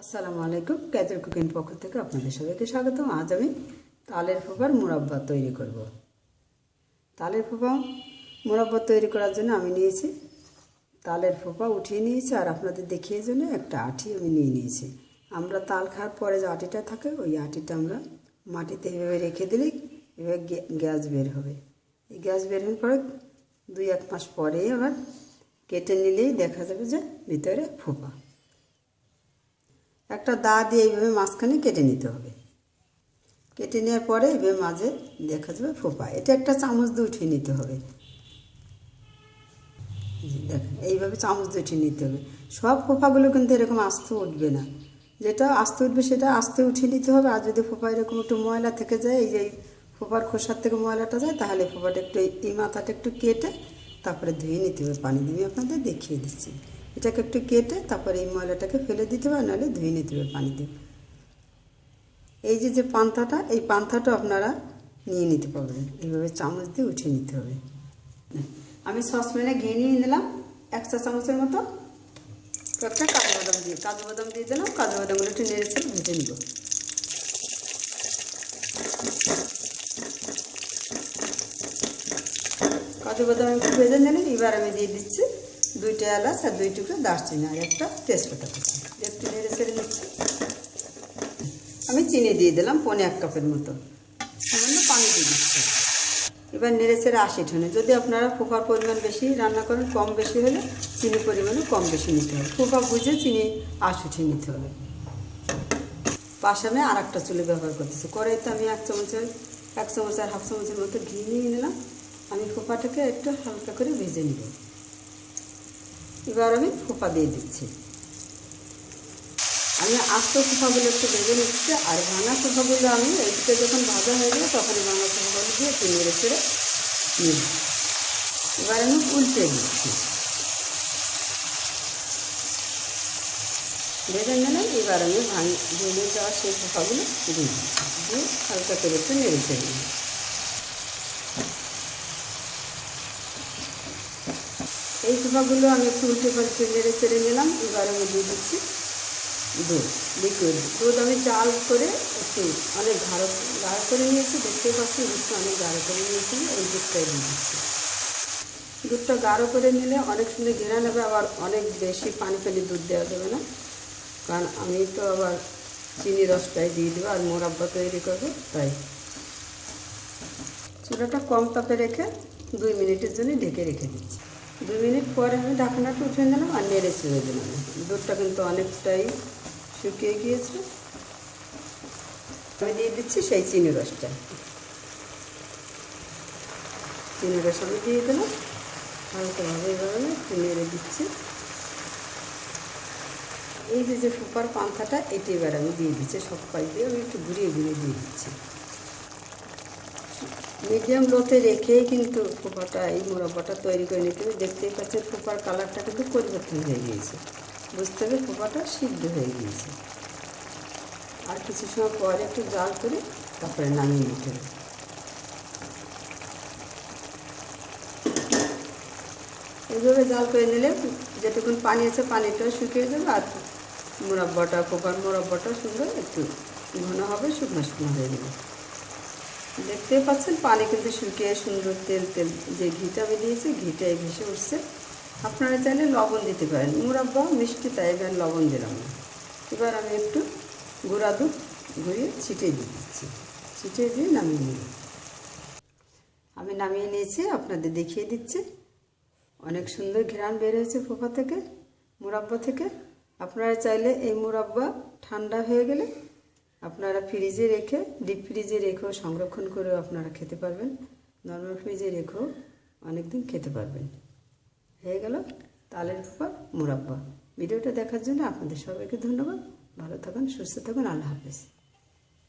আসসালামু আলাইকুম ক্যাজের কুকিং পক্ষ থেকে আপনাদের সবাইকে স্বাগতম। আজ আমি তালের ফোপার মুরাব্বা তৈরি করব। তালের ফোপা মুরাব্বা তৈরি করার জন্য আমি নিয়েছি তালের ফোপা উঠিয়ে নিয়েছি আর আপনাদের দেখিয়ে জন্য একটা আঠি আমি নিয়ে নিয়েছি। আমরা তাল খাওয়ার পরে যে আটিটা থাকে, ওই আটিটা আমরা মাটিতে এভাবে রেখে দিলে এভাবে গ্যা- গ্যাস বের হবে। এই গ্যাস বের হওয়ার পরে দুই এক মাস পরেই আবার কেটে নিলেই দেখা যাবে যে ভিতরে ফোপা একটা দা দিয়ে এইভাবে মাঝখানে কেটে নিতে হবে। কেটে নেওয়ার পরে এইভাবে মাঝে দেখা যাবে ফোপা। এটা একটা চামচ দিয়ে উঠিয়ে নিতে হবে। দেখেন, এইভাবে চামচ দিয়ে উঠিয়ে নিতে হবে। সব ফোপাগুলো কিন্তু এরকম আস্তে উঠবে না। যেটা আস্তে উঠবে সেটা আস্তে উঠিয়ে নিতে হবে। আর যদি ফোপা এরকম একটু ময়লা থেকে যায়, এই যে ফোপার খোসার থেকে ময়লাটা যায়, তাহলে ফোপাটা একটু এই মাথাটা একটু কেটে তারপরে ধুয়ে নিতে হবে। পানি দিয়ে আপনাদের দেখিয়ে দিচ্ছি। এটাকে একটু কেটে তারপরে এই ময়লাটাকে ফেলে দিতে হবে নাহলে ধুয়ে নিতে হবে পানি দিয়ে। এই যে যে পান্থাটা, এই পান্থাটা আপনারা নিয়ে নিতে পারবেন। এইভাবে চামচ দিয়ে উঠিয়ে নিতে হবে। আমি সসপ্যানে ঘি নিয়ে নিলাম, এক চা চামচের মতো। একটা কাজু বাদাম দিয়ে, কাজু বাদাম দিয়ে দিলাম, কাজু বাদামগুলো একটু নেড়ে ভেজে নিব। কাজু বাদাম একটু ভেজে নিলেন এবার আমি দিয়ে দিচ্ছি দুইটা এলাচ আর দুই টুকরো দারচিনি আর একটা তেজপাতা কুচি। একটু নেড়ে চেড়ে নিচ্ছি। আমি চিনি দিয়ে দিলাম পনে এক কাপের মতো। সামান্য পানি দিয়ে দিচ্ছি। এবার নেড়ে চেড়ে আশি ঠনে। যদি আপনারা ফোফার পরিমাণ বেশি রান্না করেন, কম বেশি হলে চিনি পরিমাণও কম বেশি নিতে হবে। ফোফা বুঝে চিনি আশ উঠিয়ে নিতে হবে। পাশে আমি আর একটা চুলে ব্যবহার করতেছি। কড়াইতে আমি এক চামচের এক চামচ আর হাফ চামচের মতো ঘি নিয়ে নিলাম। আমি ফোপাটাকে একটু হালকা করে ভেজে নিব। এবার আমি ফোপা দিয়ে দিচ্ছি। আমি আস্ত ফোফাগুলো একটু ভেজে নিচ্ছি, আর ভাঙা ফোফাগুলো আমি এইদিকে যখন ভাজা হয়ে যাবে তখন ভাঙা ফোফাগুলো দিয়ে একটু নেড়ে চেড়ে নিই এবার আমি উল্টে দিচ্ছি। ভেজে নিলাম এবার আমি ভাঙি ভেঙে যাওয়া সেই দিয়ে দিচ্ছি দিয়ে হালকা করে একটু নেড়ে চেড়ে নিই এই ফোফাগুলো আমি একটু উল্টে পাল্টে নেড়ে চেড়ে নিলাম এবার আমি দিয়ে দিচ্ছি দুধ। লিকুইড। দুধ আমি চাল করে একটু অনেক গাঢ় গাঢ় করে নিয়েছি দেখতে পাচ্ছি দুধটা অনেক গাঢ় করে নিয়েছি ওই দুধটাই দিয়ে দিচ্ছি। দুধটা গাঢ় করে নিলে অনেক সুন্দর ঘেরা নেবে আবার অনেক বেশি পানি ফেলে দুধ দেওয়া যাবে না। কারণ আমি তো আবার চিনি রসটাই দিয়ে দেবো আর মোরাব্বা তৈরি করব তাই। চুলাটা কম তাপে রেখে দুই মিনিটের জন্য ঢেকে রেখে দিচ্ছি। দুই মিনিট পরে আমি ঢাকনাটা উঠে দিলাম আর নেড়ে ছেড়ে দিলাম। দুধটা কিন্তু অনেকটাই শুকিয়ে গিয়েছে। আমি দিয়ে দিচ্ছি সেই চিনি রসটা। চিনি রস আমি দিয়ে দিলাম। হালকাভাবে এভাবে নেড়ে দিচ্ছি। এই যে যে ফুপার পান্থাটা, এটি এবার আমি দিয়ে দিচ্ছি। সব পাই দিয়ে আমি একটু ঘুরিয়ে ঘুরিয়ে দিয়ে দিচ্ছি। মিডিয়াম লোতে রেখেই কিন্তু ফোপাটা এই মোরব্বাটা তৈরি করে নিতে হবে। দেখতেই পাচ্ছেন ফোপার কালারটা কিন্তু পরিবর্তন হয়ে গিয়েছে। বুঝতে হবে ফোপাটা সিদ্ধ হয়ে গিয়েছে। আর কিছু সময় পরে একটু জাল করে তারপরে নামিয়ে নিতে হবে। এইভাবে জাল করে নিলে যেটুকুন পানি আছে পানিটাও শুকিয়ে যাবে আর মোরব্বাটা ফোপার মোরব্বাটা সুন্দর একটু ঘন হবে, শুকনো শুকনো হয়ে যাবে। দেখতে পাচ্ছেন, পানি কিন্তু শুকিয়ে সুন্দর তেল তেল, যে ঘিটা বেরিয়েছে ঘিটাই ভেসে উঠছে। আপনারা চাইলে লবণ দিতে পারেন। মুরাব্বা, মিষ্টি, তাই এবার লবণ দিলাম। না এবার আমি একটু গুঁড়া দুধ ঘুরিয়ে ছিটিয়ে দিয়ে দিচ্ছি। ছিটিয়ে দিয়ে নামিয়ে নিব আমি নামিয়ে নিয়েছি, আপনাদের দেখিয়ে দিচ্ছি। অনেক সুন্দর ঘ্রাণ বের হয়েছে ফোফা থেকে, মুরাব্বা থেকে। আপনারা চাইলে এই মুরাব্বা ঠান্ডা হয়ে গেলে আপনারা ফ্রিজে রেখে ডিপ ফ্রিজে রেখেও, সংরক্ষণ করেও আপনারা খেতে পারবেন। নর্মাল ফ্রিজে রেখেও অনেক দিন খেতে পারবেন। হয়ে গেল তালের ফুপা মুরাব্বা। ভিডিওটা দেখার জন্য আপনাদের সবাইকে ধন্যবাদ। ভালো থাকুন, সুস্থ থাকুন, আল্লাহ হাফেজ।